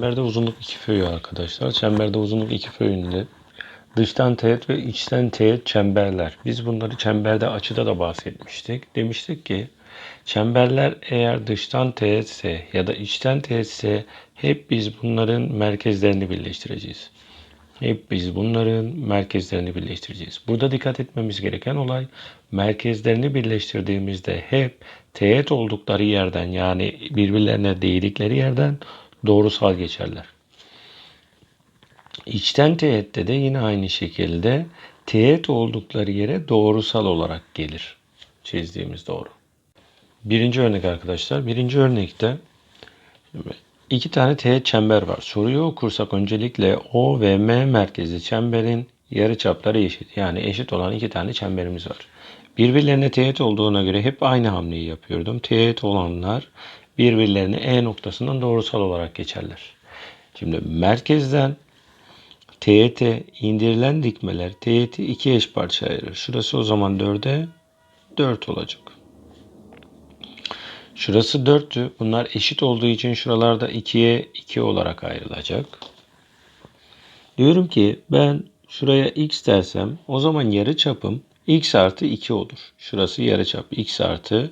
Çemberde uzunluk iki föyü arkadaşlar. Çemberde uzunluk iki föyünde dıştan teğet ve içten teğet çemberler. Biz bunları çemberde açıda da bahsetmiştik. Demiştik ki çemberler eğer dıştan teğetse ya da içten teğetse hep biz bunların merkezlerini birleştireceğiz. Hep biz bunların merkezlerini birleştireceğiz. Burada dikkat etmemiz gereken olay merkezlerini birleştirdiğimizde hep teğet oldukları yerden yani birbirlerine değdikleri yerden doğrusal geçerler. İçten teğette de yine aynı şekilde teğet oldukları yere doğrusal olarak gelir. Çizdiğimiz doğru. Birinci örnek arkadaşlar. Birinci örnekte iki tane teğet çember var. Soruyu okursak öncelikle O ve M merkezli çemberin yarıçapları eşit. Yani eşit olan iki tane çemberimiz var. Birbirlerine teğet olduğuna göre hep aynı hamleyi yapıyordum. Teğet olanlar birbirlerine E noktasından doğrusal olarak geçerler. Şimdi merkezden teğete indirilen dikmeler teğeti iki eş parça ayırır. Şurası o zaman 4'e 4 olacak. Şurası 4'tü. Bunlar eşit olduğu için şuralarda 2'ye 2 olarak ayrılacak. Diyorum ki ben şuraya x dersem o zaman yarı çapım x artı 2 olur. Şurası yarı çap x artı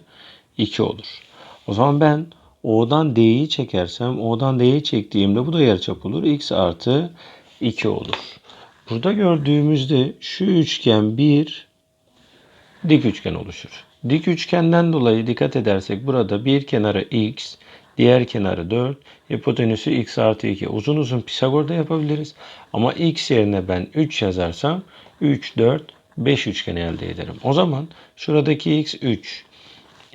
2 olur. O zaman ben O'dan D'yi çekersem O'dan D'yi çektiğimde bu da yarıçap olur. X artı 2 olur. Burada gördüğümüzde şu üçgen bir dik üçgen oluşur. Dik üçgenden dolayı dikkat edersek burada bir kenarı x, diğer kenarı 4, hipotenüsü x artı 2. Uzun uzun Pisagor'da yapabiliriz. Ama x yerine ben 3 yazarsam 3, 4, 5 üçgeni elde ederim. O zaman şuradaki x 3,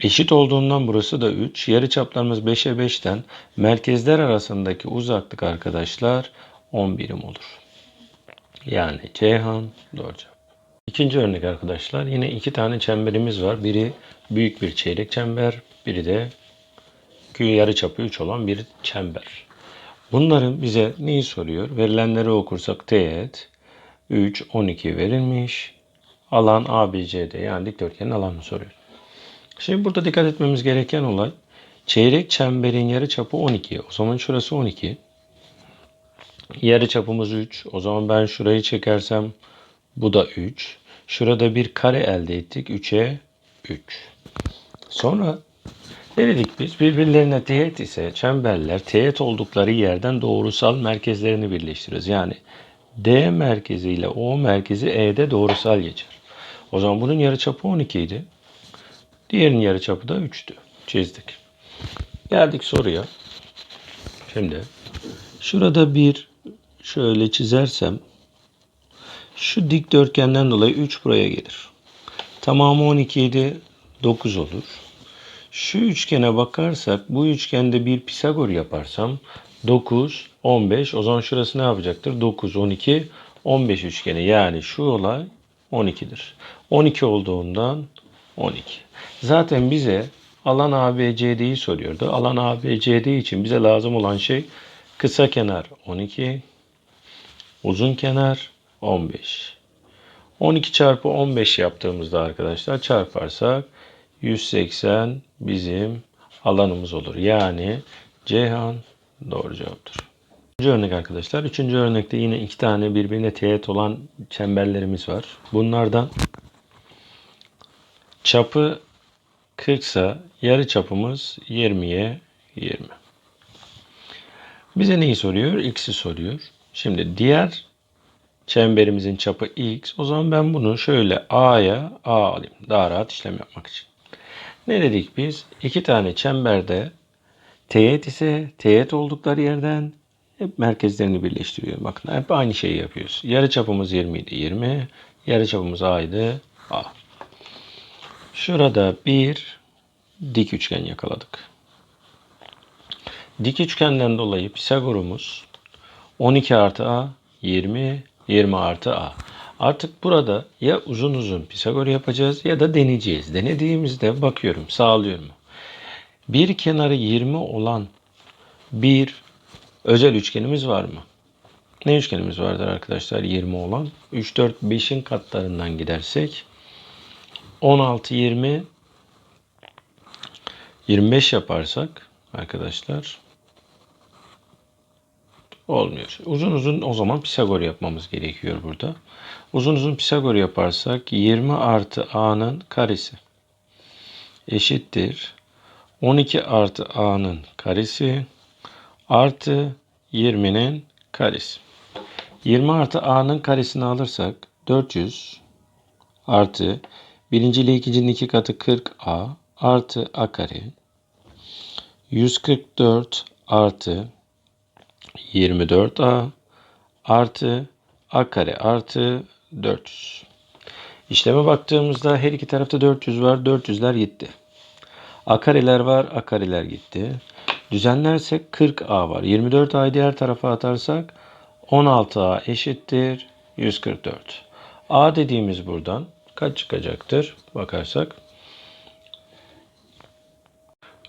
Eşit olduğundan burası da 3. Yarı çaplarımız 5'e 5'ten merkezler arasındaki uzaklık arkadaşlar 10 birim olur. Yani Ceyhan doğru cevap. İkinci örnek arkadaşlar. Yine iki tane çemberimiz var. Biri büyük bir çeyrek çember. Biri de yarı çapı 3 olan bir çember. Bunların bize neyi soruyor? Verilenleri okursak teğet 3, 12 verilmiş. Alan ABCD yani dikdörtgenin alanını soruyor. Şimdi burada dikkat etmemiz gereken olay çeyrek çemberin yarı çapı 12. O zaman şurası 12. Yarı çapımız 3. O zaman ben şurayı çekersem bu da 3. Şurada bir kare elde ettik. 3'e 3. Sonra ne dedik biz? Birbirlerine teğet ise çemberler teğet oldukları yerden doğrusal merkezlerini birleştiririz. Yani D merkezi ile O merkezi E'de doğrusal geçer. O zaman bunun yarıçapı 12 idi. Diğerinin yarıçapı da 3'tü. Çizdik. Geldik soruya. Şimdi şurada bir şöyle çizersem şu dikdörtgenden dolayı 3 buraya gelir. Tamamı 12 idi. 9 olur. Şu üçgene bakarsak bu üçgende bir Pisagor yaparsam 9, 15. O zaman şurası ne yapacaktır? 9, 12, 15 üçgeni. Yani şu olay 12'dir. 12 olduğundan 12. Zaten bize alan ABCD'yi soruyordu. Alan ABCD için bize lazım olan şey kısa kenar 12, uzun kenar 15. 12 çarpı 15 yaptığımızda arkadaşlar çarparsak 180 bizim alanımız olur. Yani Ceyhan doğru cevaptır. Üçüncü örnek arkadaşlar. Üçüncü örnekte yine iki tane birbirine teğet olan çemberlerimiz var. Bunlardan çapı 40 ise yarı çapımız 20'ye 20. Bize neyi soruyor? X'i soruyor. Şimdi diğer çemberimizin çapı X. O zaman ben bunu şöyle A'ya A alayım. Daha rahat işlem yapmak için. Ne dedik biz? İki tane çemberde teğet ise teğet oldukları yerden hep merkezlerini birleştiriyor. Bakın hep aynı şeyi yapıyoruz. Yarı çapımız 20 idi 20. Yarı çapımız A'ydı A. Şurada bir dik üçgen yakaladık. Dik üçgenden dolayı Pisagor'umuz 12 artı A 20, 20 artı A. Artık burada ya uzun uzun Pisagor yapacağız ya da deneyeceğiz. Denediğimizde bakıyorum sağlıyor mu? Bir kenarı 20 olan bir özel üçgenimiz var mı? Ne üçgenimiz vardır arkadaşlar 20 olan? 3, 4, 5'in katlarından gidersek 16, 20, 25 yaparsak arkadaşlar Olmuyor. Uzun uzun o zaman Pisagor yapmamız gerekiyor burada. Uzun uzun Pisagor yaparsak 20 artı a'nın karesi eşittir. 12 artı a'nın karesi artı 20'nin karesi. 20 artı a'nın karesini alırsak 400 artı birinci ile ikincinin iki katı 40a artı a kare 144 artı 24a artı a kare artı 400. İşleme baktığımızda her iki tarafta 400 var. 400'ler gitti. A kareler var. A kareler gitti. Düzenlersek 40A var. 24A'yı diğer tarafa atarsak 16A eşittir 144. A dediğimiz buradan kaç çıkacaktır? Bakarsak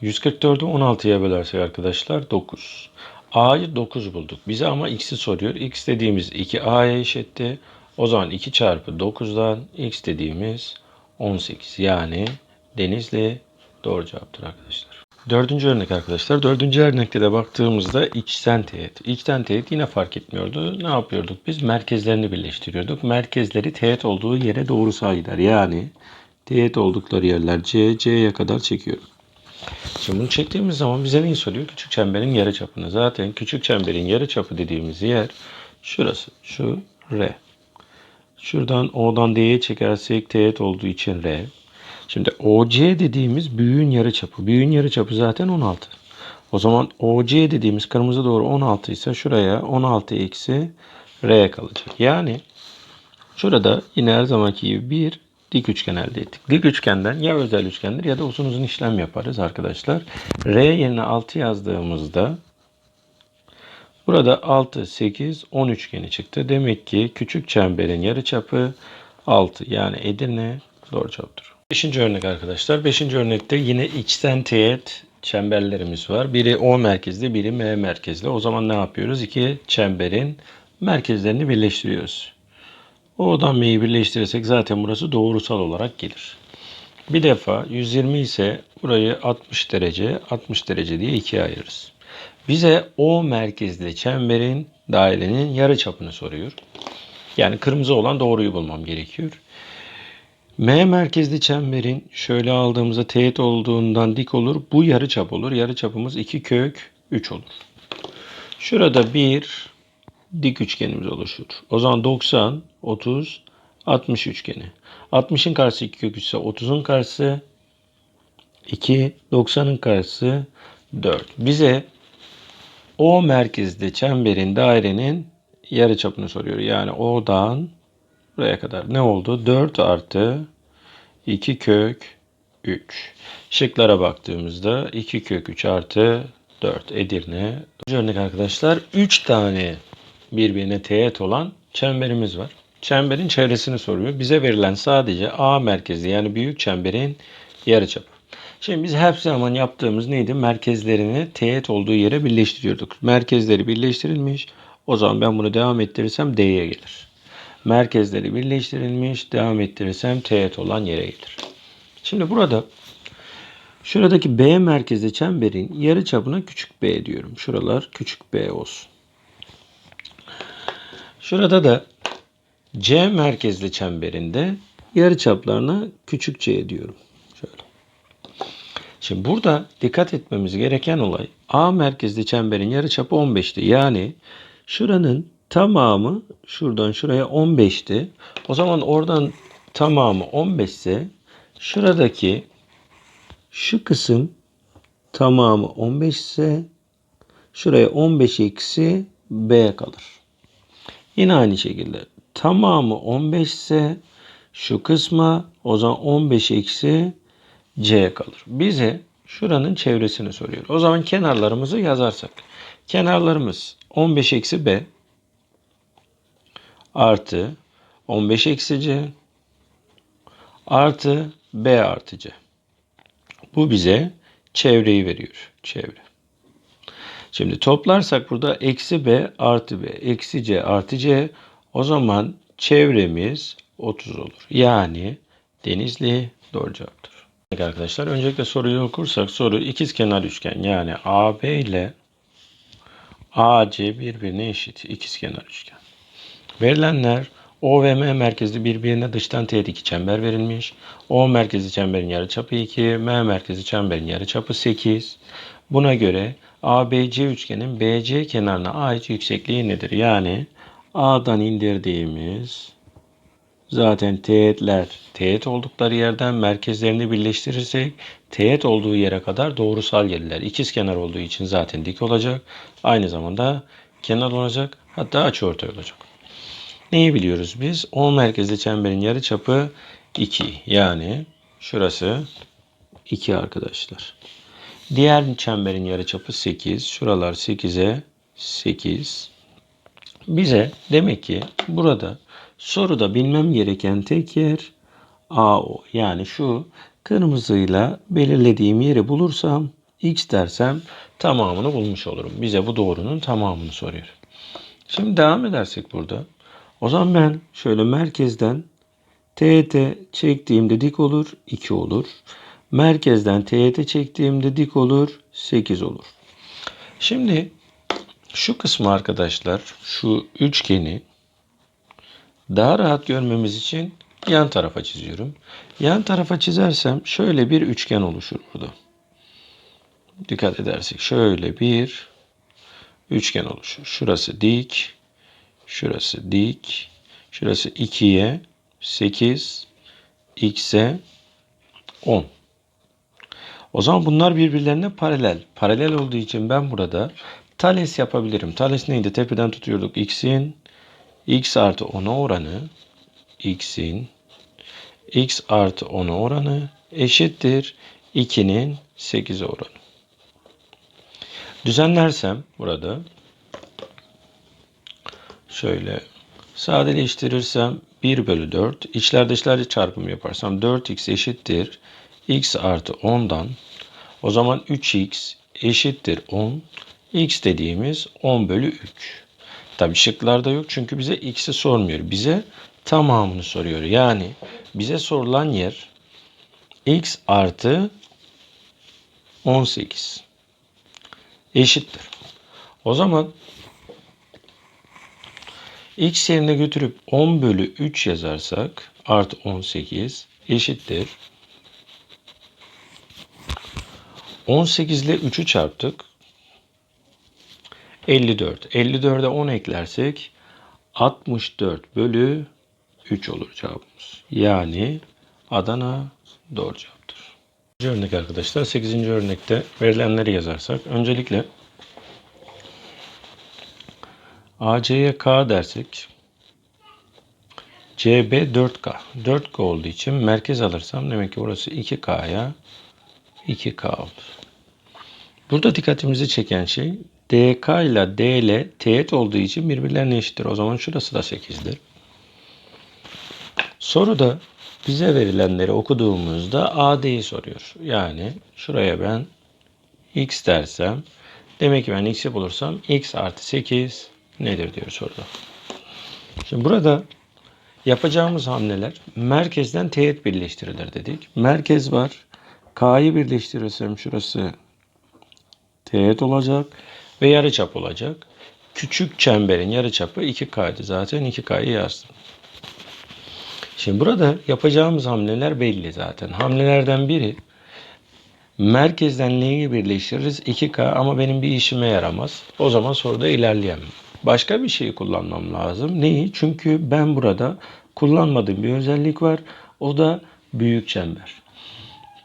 144'ü 16'ya bölersek arkadaşlar 9. A'yı 9 bulduk. Bize ama x'i soruyor. x dediğimiz 2a'ya eşitti. O zaman 2 çarpı 9'dan x dediğimiz 18. Yani Denizli doğru cevaptır arkadaşlar. Dördüncü örnek arkadaşlar. Dördüncü örnekte de baktığımızda içten teğet. İçten teğet yine fark etmiyordu. Ne yapıyorduk? Biz merkezlerini birleştiriyorduk. Merkezleri teğet olduğu yere doğru gider. Yani teğet oldukları yerler C, C'ye kadar çekiyorum. Şimdi bunu çektiğimiz zaman bize neyi soruyor? Küçük çemberin yarıçapını. Zaten küçük çemberin yarıçapı dediğimiz yer şurası. Şu R. Şuradan O'dan D'ye çekersek teğet olduğu için R. Şimdi OC dediğimiz büyüğün yarıçapı. Büyüğün yarıçapı zaten 16. O zaman OC dediğimiz kırmızı doğru 16 ise şuraya 16 eksi R kalacak. Yani şurada yine her zamanki gibi bir dik üçgen elde ettik. Dik üçgenden ya özel üçgendir ya da uzun uzun işlem yaparız arkadaşlar. R yerine 6 yazdığımızda burada 6, 8, 10 üçgeni çıktı. Demek ki küçük çemberin yarıçapı 6. Yani Edirne doğru cevaptır. Beşinci örnek arkadaşlar. Beşinci örnekte yine içten teğet çemberlerimiz var. Biri O merkezli, biri M merkezli. O zaman ne yapıyoruz? İki çemberin merkezlerini birleştiriyoruz. O'dan M'yi birleştirirsek zaten burası doğrusal olarak gelir. Bir defa 120 ise burayı 60 derece, 60 derece diye ikiye ayırırız. Bize O merkezli çemberin dairenin yarı çapını soruyor. Yani kırmızı olan doğruyu bulmam gerekiyor. M merkezli çemberin şöyle aldığımızda teğet olduğundan dik olur. Bu yarı çap olur. Yarı çapımız 2 kök 3 olur. Şurada bir dik üçgenimiz oluşur. O zaman 90, 30, 60 üçgeni. 60'ın karşısı 2 kök 3 ise 30'un karşısı 2, 90'ın karşısı 4. Bize O merkezli çemberin dairenin yarı çapını soruyor. Yani O'dan buraya kadar ne oldu? 4 artı 2 kök 3. Şıklara baktığımızda 2 kök 3 artı 4 Edirne. Örnek arkadaşlar 3 tane birbirine teğet olan çemberimiz var. Çemberin çevresini soruyor. Bize verilen sadece A merkezi yani büyük çemberin yarıçapı. Şimdi biz her zaman yaptığımız neydi? Merkezlerini teğet olduğu yere birleştiriyorduk. Merkezleri birleştirilmiş. O zaman ben bunu devam ettirirsem D'ye gelir. Merkezleri birleştirilmiş. Devam ettirirsem teğet olan yere gelir. Şimdi burada şuradaki B merkezli çemberin yarı çapına küçük b diyorum. Şuralar küçük b olsun. Şurada da C merkezli çemberinde yarı çaplarına küçük c diyorum. Şöyle. Şimdi burada dikkat etmemiz gereken olay A merkezli çemberin yarıçapı 15'ti. Yani şuranın tamamı şuradan şuraya 15'ti. O zaman oradan tamamı 15 ise şuradaki şu kısım tamamı 15 ise şuraya 15 eksi B kalır. Yine aynı şekilde tamamı 15 ise şu kısma o zaman 15 eksi C kalır. Bize şuranın çevresini soruyor. O zaman kenarlarımızı yazarsak. Kenarlarımız 15 eksi B artı 15 eksi C artı B artı C. Bu bize çevreyi veriyor. Çevre. Şimdi toplarsak burada eksi B artı B eksi C artı C o zaman çevremiz 30 olur. Yani Denizli doğru cevaptır. Arkadaşlar öncelikle soruyu okursak soru ikizkenar üçgen yani AB ile AC birbirine eşit. İkizkenar üçgen. Verilenler O ve M merkezli birbirine dıştan teğet iki çember verilmiş. O merkezli çemberin yarıçapı 2, M merkezli çemberin yarıçapı 8. Buna göre ABC üçgenin BC kenarına ait yüksekliği nedir? Yani A'dan indirdiğimiz zaten teğetler teğet oldukları yerden merkezlerini birleştirirsek teğet olduğu yere kadar doğrusal gelirler. İkiz kenar olduğu için zaten dik olacak. Aynı zamanda kenar olacak. Hatta açıortay olacak. Neyi biliyoruz biz? O merkezli çemberin yarıçapı 2. Yani şurası 2 arkadaşlar. Diğer çemberin yarıçapı 8. Şuralar 8'e 8. Bize demek ki burada soruda bilmem gereken tek yer AO. Yani şu kırmızıyla belirlediğim yeri bulursam x dersem tamamını bulmuş olurum. Bize bu doğrunun tamamını soruyor. Şimdi devam edersek burada. O zaman ben şöyle merkezden teğet çektiğimde dik olur 2 olur. Merkezden teğet çektiğimde dik olur 8 olur. Şimdi şu kısmı arkadaşlar şu üçgeni daha rahat görmemiz için yan tarafa çiziyorum. Yan tarafa çizersem şöyle bir üçgen oluşur burada. Dikkat edersek şöyle bir üçgen oluşur. Şurası dik, şurası dik, şurası 2'ye 8, x'e 10. O zaman bunlar birbirlerine paralel. Paralel olduğu için ben burada Thales yapabilirim. Thales neydi? Tepeden tutuyorduk. X'in x artı 10'a oranı x'in x artı 10'a oranı eşittir 2'nin 8'e oranı. Düzenlersem burada şöyle sadeleştirirsem 1 bölü 4 içler dışlar çarpımı yaparsam 4x eşittir x artı 10'dan o zaman 3x eşittir 10 x dediğimiz 10 bölü 3. Tabi şıklarda yok çünkü bize x'i sormuyor. Bize tamamını soruyor. Yani bize sorulan yer x artı 18 eşittir. O zaman x yerine götürüp 10 bölü 3 yazarsak artı 18 eşittir. 18 ile 3'ü çarptık. 54. 54'e 10 eklersek 64 bölü 3 olur cevabımız. Yani Adana doğru cevaptır. Örnek arkadaşlar 8. örnekte verilenleri yazarsak öncelikle AC'ye K dersek CB 4K. 4K olduğu için merkez alırsam demek ki burası 2K'ya 2K olur. Burada dikkatimizi çeken şey DK ile DL teğet olduğu için birbirlerine eşittir. O zaman şurası da 8'dir. Soruda bize verilenleri okuduğumuzda AD'yi soruyor. Yani şuraya ben x dersem demek ki ben x'i bulursam x artı 8 nedir diyor soruda. Şimdi burada yapacağımız hamleler merkezden teğet birleştirilir dedik. Merkez var. K'yı birleştirirsem şurası teğet olacak ve yarıçap olacak. Küçük çemberin yarıçapı 2K'ydı zaten 2K'yı yazdım. Şimdi burada yapacağımız hamleler belli zaten. Hamlelerden biri merkezden L'yi birleştiririz 2K ama benim bir işime yaramaz. O zaman soruda ilerleyemem. Başka bir şey kullanmam lazım. Neyi? Çünkü ben burada kullanmadığım bir özellik var. O da büyük çember.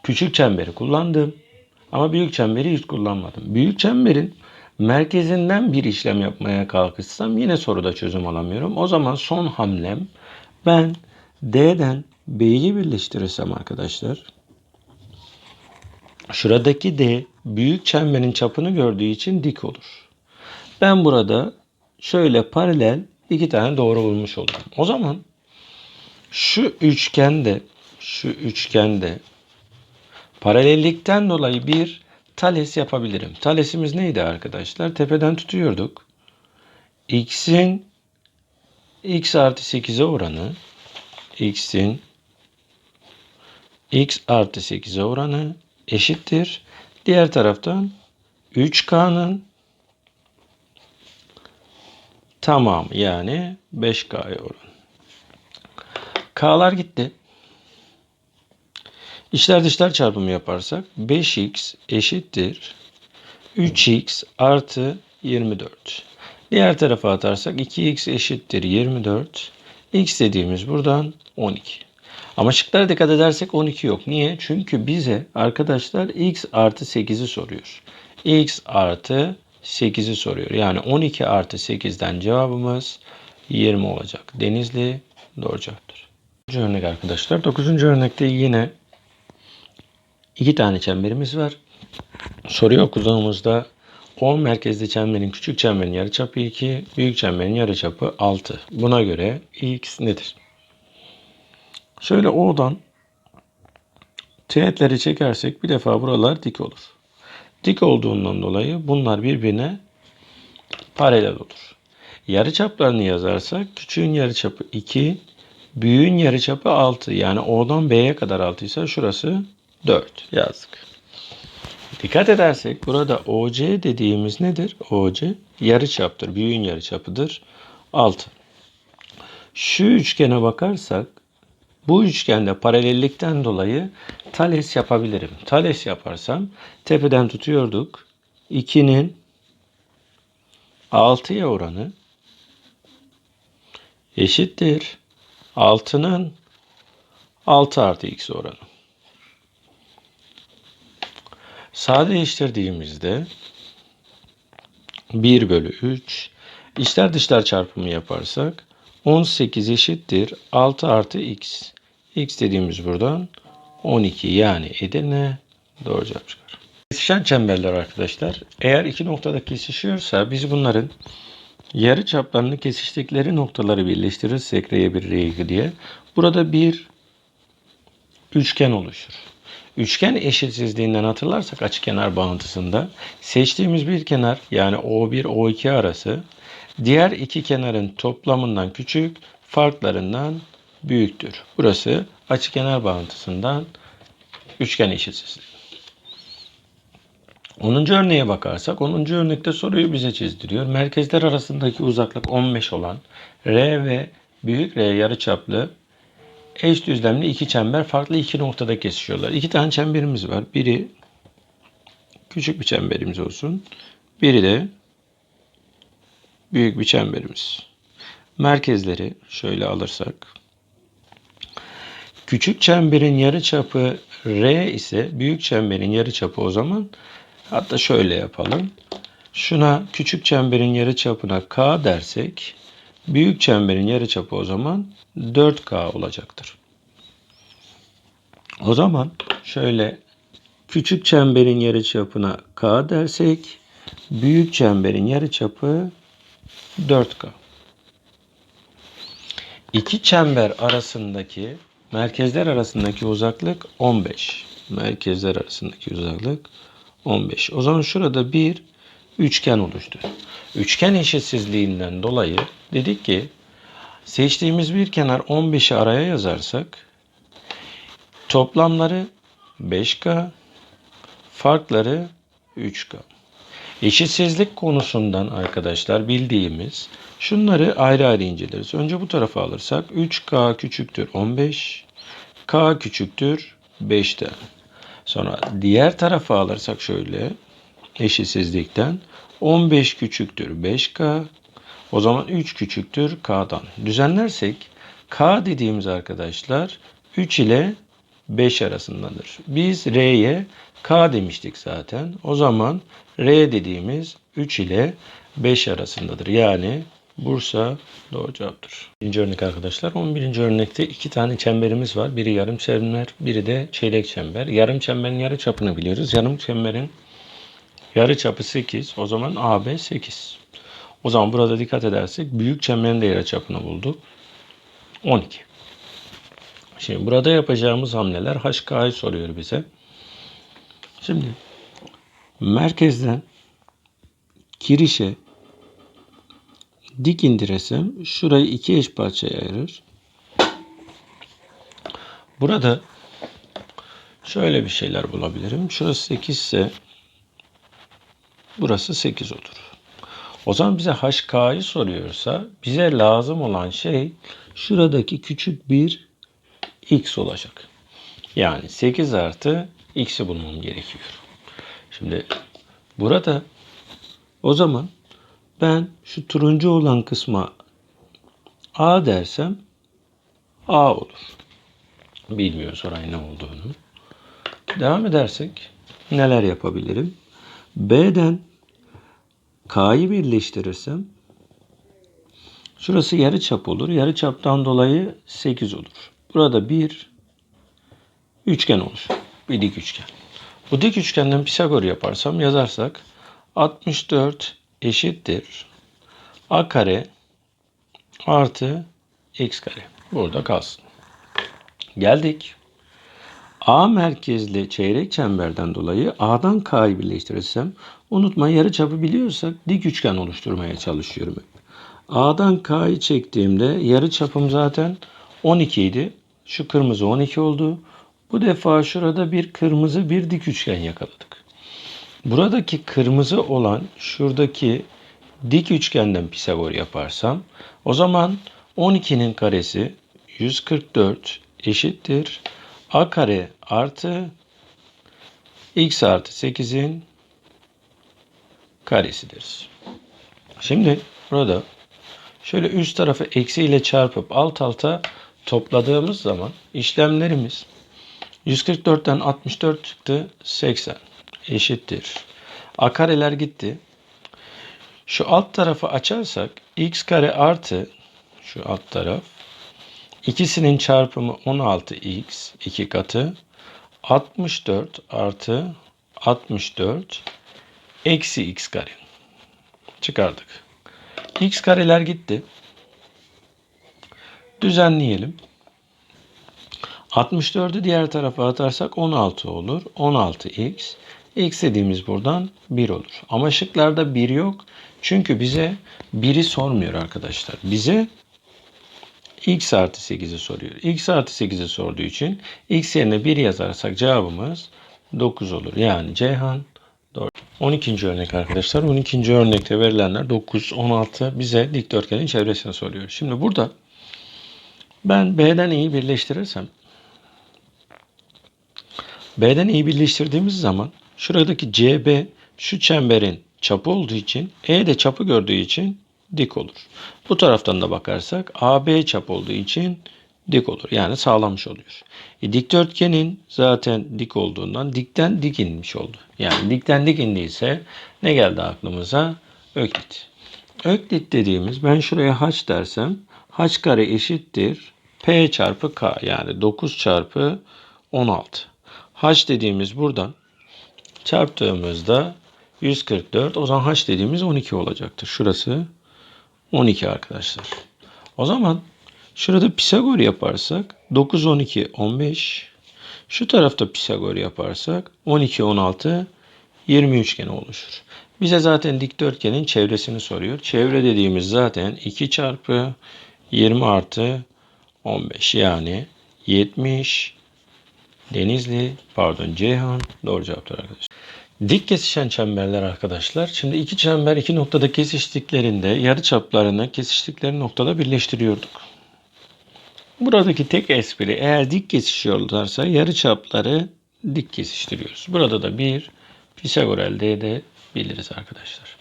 Küçük çemberi kullandım ama büyük çemberi hiç kullanmadım. Büyük çemberin merkezinden bir işlem yapmaya kalkışsam yine soruda çözüm alamıyorum. O zaman son hamlem ben D'den B'yi birleştirirsem arkadaşlar şuradaki D büyük çemberin çapını gördüğü için dik olur. Ben burada şöyle paralel iki tane doğru bulmuş olurum. O zaman şu üçgende şu üçgende paralellikten dolayı bir Thales yapabilirim. Thales'imiz neydi arkadaşlar? Tepeden tutuyorduk. X'in x artı 8'e oranı x'in x artı 8'e oranı eşittir. Diğer taraftan 3k'nın tamamı yani 5K'ya oran. K'lar gitti. İçler dışlar çarpımı yaparsak 5x eşittir 3x artı 24. Diğer tarafa atarsak 2x eşittir 24. x dediğimiz buradan 12. Ama şıklara dikkat edersek 12 yok. Niye? Çünkü bize arkadaşlar x artı 8'i soruyor. x artı 8'i soruyor. Yani 12 artı 8'den cevabımız 20 olacak. Denizli doğru cevaptır. 9. örnek arkadaşlar. 9. örnekte yine iki tane çemberimiz var. Soruyu okuduğumuzda 10 merkezli çemberin küçük çemberin yarıçapı 2, büyük çemberin yarıçapı 6. Buna göre x nedir? Şöyle O'dan teğetleri çekersek bir defa buralar dik olur. Dik olduğundan dolayı bunlar birbirine paralel olur. Yarıçaplarını yazarsak küçüğün yarıçapı 2, büyüğün yarıçapı 6. Yani O'dan B'ye kadar 6 ise şurası 4 yazdık. Dikkat edersek burada OC dediğimiz nedir? OC yarıçaptır. Büyüğün yarıçapıdır. 6. Şu üçgene bakarsak bu üçgende paralellikten dolayı Thales yapabilirim. Thales yaparsam tepeden tutuyorduk. 2'nin 6'ya oranı eşittir. 6'nın 6 artı x oranı. Sadeleştirdiğimizde 1 bölü 3 içler dışlar çarpımı yaparsak 18 eşittir 6 artı x. x dediğimiz buradan 12 yani Edirne doğru cevap çıkar. Kesişen çemberler arkadaşlar eğer iki noktada kesişiyorsa biz bunların yarı çaplarını kesiştikleri noktaları birleştirirsek R1 R2 diye burada bir üçgen oluşur. Üçgen eşitsizliğinden hatırlarsak açıkenar bağıntısında seçtiğimiz bir kenar yani O1 O2 arası diğer iki kenarın toplamından küçük, farklarından büyüktür. Burası açıkenar bağıntısından üçgen eşitsizliği. 10. örneğe bakarsak 10. örnekte soruyu bize çizdiriyor. Merkezler arasındaki uzaklık 15 olan R ve büyük R yarıçaplı eş düzlemli iki çember farklı iki noktada kesişiyorlar. İki tane çemberimiz var. Biri küçük bir çemberimiz olsun. Biri de büyük bir çemberimiz. Merkezleri şöyle alırsak küçük çemberin yarıçapı R ise büyük çemberin yarıçapı o zaman hatta şöyle yapalım. Şuna küçük çemberin yarıçapına K dersek büyük çemberin yarıçapı o zaman 4K olacaktır. O zaman şöyle küçük çemberin yarıçapına K dersek büyük çemberin yarıçapı 4K. İki çember arasındaki merkezler arasındaki uzaklık 15. Merkezler arasındaki uzaklık 15. O zaman şurada bir üçgen oluştu. Üçgen eşitsizliğinden dolayı dedik ki seçtiğimiz bir kenar 15'i araya yazarsak toplamları 5K, farkları 3K. Eşitsizlik konusundan arkadaşlar bildiğimiz şunları ayrı ayrı inceleriz. Önce bu tarafa alırsak 3K küçüktür 15, K küçüktür 5'ten. Sonra diğer tarafa alırsak şöyle eşitsizlikten 15 küçüktür 5K. O zaman 3 küçüktür K'dan. Düzenlersek K dediğimiz arkadaşlar 3 ile 5 arasındadır. Biz R'ye K demiştik zaten. O zaman R dediğimiz 3 ile 5 arasındadır. Yani Bursa doğru cevaptır. Birinci örnek arkadaşlar. 11. örnekte iki tane çemberimiz var. Biri yarım çember, biri de çeyrek çember. Yarım çemberin yarı çapını biliyoruz. Yarım çemberin yarı çapı 8. O zaman AB 8. O zaman burada dikkat edersek büyük çemberin de yarı çapını bulduk. 12. Şimdi burada yapacağımız hamleler HK'yı soruyor bize. Şimdi merkezden kirişe dik indiresem şurayı iki eş parçaya ayırır. Burada şöyle bir şeyler bulabilirim. Şurası 8 ise burası 8 olur. O zaman bize HK'yı soruyorsa bize lazım olan şey şuradaki küçük bir x olacak. Yani 8 artı x'i bulmam gerekiyor. Şimdi burada o zaman ben şu turuncu olan kısma a dersem a olur. Bilmiyoruz orayı ne olduğunu. Devam edersek neler yapabilirim? B'den K'yı birleştirirsem şurası yarı çap olur. Yarı çaptan dolayı 8 olur. Burada bir üçgen olur. Bir dik üçgen. Bu dik üçgenden Pisagor yaparsam yazarsak 64 eşittir a kare artı x kare. Burada kalsın. Geldik. A merkezli çeyrek çemberden dolayı A'dan K'yı birleştirirsem unutma yarıçapı biliyorsak dik üçgen oluşturmaya çalışıyorum. A'dan K'yı çektiğimde yarıçapım zaten 12 idi. Şu kırmızı 12 oldu. Bu defa şurada bir kırmızı bir dik üçgen yakaladık. Buradaki kırmızı olan şuradaki dik üçgenden Pisagor yaparsam o zaman 12'nin karesi 144 eşittir a kare artı x artı 8'in karesidir. Şimdi burada şöyle üst tarafı eksi ile çarpıp alt alta topladığımız zaman işlemlerimiz 144'ten 64 çıktı 80 eşittir. A gitti. Şu alt tarafı açarsak x kare artı şu alt taraf İkisinin çarpımı 16x 2 katı 64 artı 64 eksi x kare. Çıkardık. x kareler gitti. Düzenleyelim. 64'ü diğer tarafa atarsak 16 olur. 16x. x dediğimiz buradan 1 olur. Ama şıklarda 1 yok. Çünkü bize 1'i sormuyor arkadaşlar. Bize x artı 8'i soruyor. x artı 8'i sorduğu için x yerine 1 yazarsak cevabımız 9 olur. Yani Ceyhan doğru. 12. örnek arkadaşlar. 12. örnekte verilenler 9, 16 bize dikdörtgenin çevresini soruyor. Şimdi burada ben B'den E'yi birleştirirsem B'den E'yi birleştirdiğimiz zaman şuradaki CB şu çemberin çapı olduğu için E de çapı gördüğü için dik olur. Bu taraftan da bakarsak AB çap olduğu için dik olur. Yani sağlamış oluyor. E, dikdörtgenin zaten dik olduğundan dikten dik inmiş oldu. Yani dikten dik indiyse ne geldi aklımıza? Öklit. Öklit dediğimiz ben şuraya h dersem h kare eşittir p çarpı k yani 9 çarpı 16. h dediğimiz buradan çarptığımızda 144 o zaman h dediğimiz 12 olacaktır. Şurası 12 arkadaşlar. O zaman şurada Pisagor yaparsak 9, 12, 15. Şu tarafta Pisagor yaparsak 12, 16, 20 üçgeni oluşur. Bize zaten dikdörtgenin çevresini soruyor. Çevre dediğimiz zaten 2 çarpı 20 artı 15 yani 70 Denizli pardon Ceyhan doğru cevaptır arkadaşlar. Dik kesişen çemberler arkadaşlar. Şimdi iki çember iki noktada kesiştiklerinde yarı çaplarını kesiştikleri noktada birleştiriyorduk. Buradaki tek espri eğer dik kesişiyorlarsa yarı çapları dik kesiştiriyoruz. Burada da bir Pisagor elde edebiliriz arkadaşlar.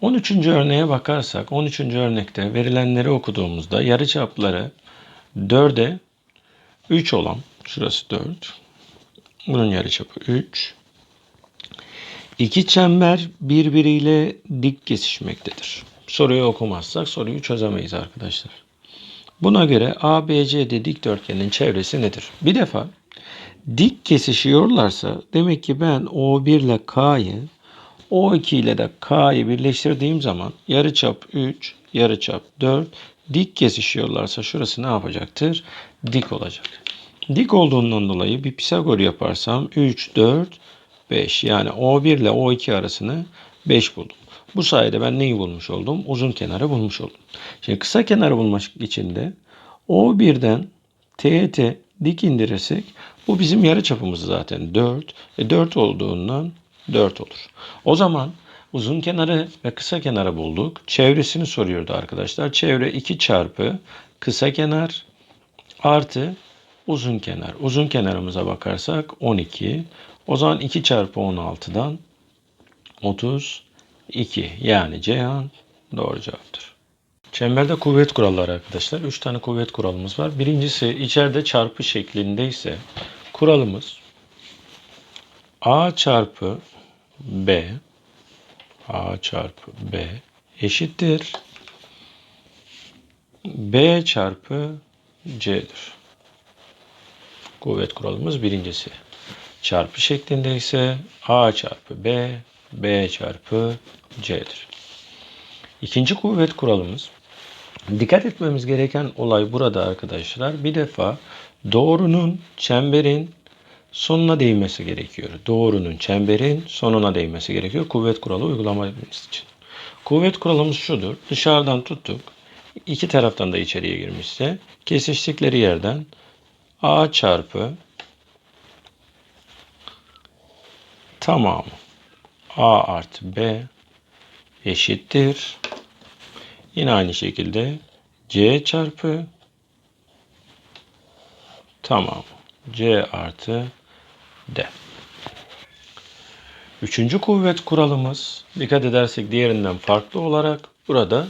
13. örneğe bakarsak 13. örnekte verilenleri okuduğumuzda yarı çapları 4'e 3 olan şurası 4 bunun yarıçapı 3 İki çember birbiriyle dik kesişmektedir. Soruyu okumazsak soruyu çözemeyiz arkadaşlar. Buna göre ABCD dikdörtgenin çevresi nedir? Bir defa dik kesişiyorlarsa demek ki ben O1 ile K'yı O2 ile de K'yı birleştirdiğim zaman yarıçap 3, yarıçap 4 dik kesişiyorlarsa şurası ne yapacaktır? Dik olacak. Dik olduğundan dolayı bir Pisagor yaparsam 3, 4, 5. Yani O1 ile O2 arasını 5 buldum. Bu sayede ben neyi bulmuş oldum? Uzun kenarı bulmuş oldum. Şimdi kısa kenarı bulmak için de O1'den TET dik indirirsek bu bizim yarı çapımız zaten 4. E 4 olduğundan 4 olur. O zaman Uzun kenarı ve kısa kenarı bulduk. Çevresini soruyordu arkadaşlar. Çevre 2 çarpı kısa kenar artı uzun kenar. Uzun kenarımıza bakarsak 12. O zaman 2 çarpı 16'dan 32. Yani Ceyhan doğru cevaptır. Çemberde kuvvet kuralları arkadaşlar. 3 tane kuvvet kuralımız var. Birincisi içeride çarpı şeklindeyse kuralımız A çarpı B A çarpı B eşittir. B çarpı C'dir. Kuvvet kuralımız birincisi. Çarpı şeklinde ise A çarpı B, B çarpı C'dir. İkinci kuvvet kuralımız. Dikkat etmemiz gereken olay burada arkadaşlar. Bir defa doğrunun çemberin sonuna değmesi gerekiyor. Doğrunun çemberin sonuna değmesi gerekiyor. Kuvvet kuralı uygulamamız için. Kuvvet kuralımız şudur. Dışarıdan tuttuk. İki taraftan da içeriye girmişse kesiştikleri yerden A çarpı tamamı A artı B eşittir. Yine aynı şekilde C çarpı tamam C artı D. Üçüncü kuvvet kuralımız dikkat edersek diğerinden farklı olarak burada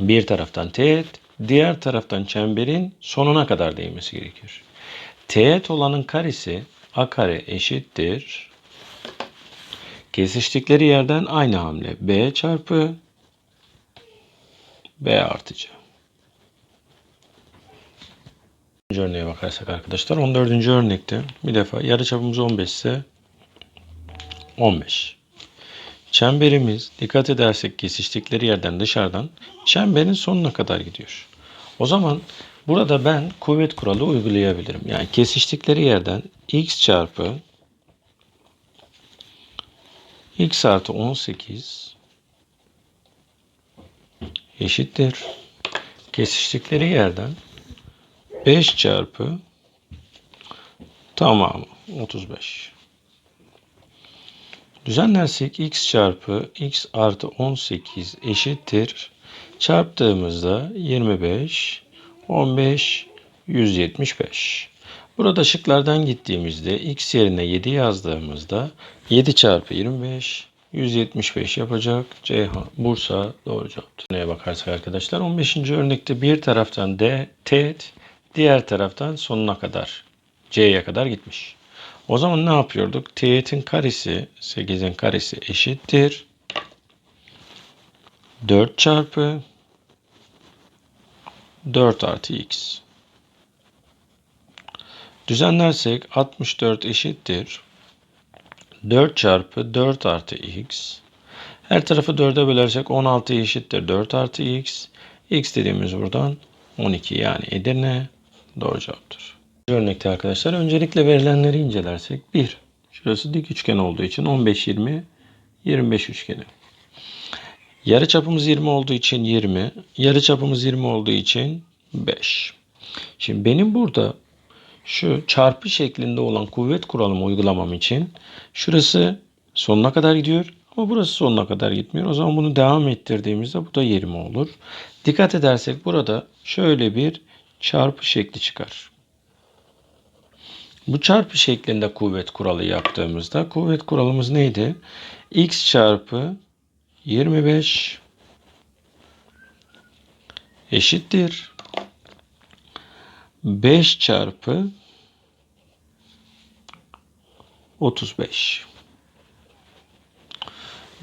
bir taraftan teğet, diğer taraftan çemberin sonuna kadar değmesi gerekiyor. Teğet olanın karesi a kare eşittir. Kesiştikleri yerden aynı hamle b çarpı b artı. Örneğe bakarsak arkadaşlar 14. örnekte bir defa yarıçapımız 15 ise 15. Çemberimiz dikkat edersek kesiştikleri yerden dışarıdan çemberin sonuna kadar gidiyor. O zaman burada ben kuvvet kuralı uygulayabilirim. Yani kesiştikleri yerden x çarpı x artı 18 eşittir. Kesiştikleri yerden 5 çarpı tamamı 35. Düzenlersek x çarpı x artı 18 eşittir. Çarptığımızda 25, 15, 175. Burada şıklardan gittiğimizde x yerine 7 yazdığımızda 7 çarpı 25, 175 yapacak. Ceyhan, Bursa doğru cevaptır. Neye bakarsak arkadaşlar 15. örnekte bir taraftan D, teğet, diğer taraftan sonuna kadar C'ye kadar gitmiş. O zaman ne yapıyorduk? Teğetin karesi 8'in karesi eşittir. 4 çarpı 4 artı x. Düzenlersek 64 eşittir. 4 çarpı 4 artı x. Her tarafı 4'e bölersek 16 eşittir 4 artı x. x dediğimiz buradan 12 yani Edirne doğru cevaptır. Örnekte arkadaşlar öncelikle verilenleri incelersek 1. Şurası dik üçgen olduğu için 15 20 25 üçgeni. Yarı çapımız 20 olduğu için 20, yarı çapımız 20 olduğu için 5. Şimdi benim burada şu çarpı şeklinde olan kuvvet kuralımı uygulamam için şurası sonuna kadar gidiyor ama burası sonuna kadar gitmiyor. O zaman bunu devam ettirdiğimizde bu da 20 olur. Dikkat edersek burada şöyle bir çarpı şekli çıkar. Bu çarpı şeklinde kuvvet kuralı yaptığımızda kuvvet kuralımız neydi? x çarpı 25 eşittir 5 çarpı 35.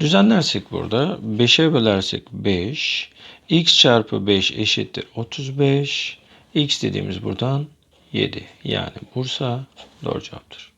Düzenlersek burada 5'e bölersek 5 x çarpı 5 eşittir 35 x dediğimiz buradan 7 yani Bursa doğru cevaptır.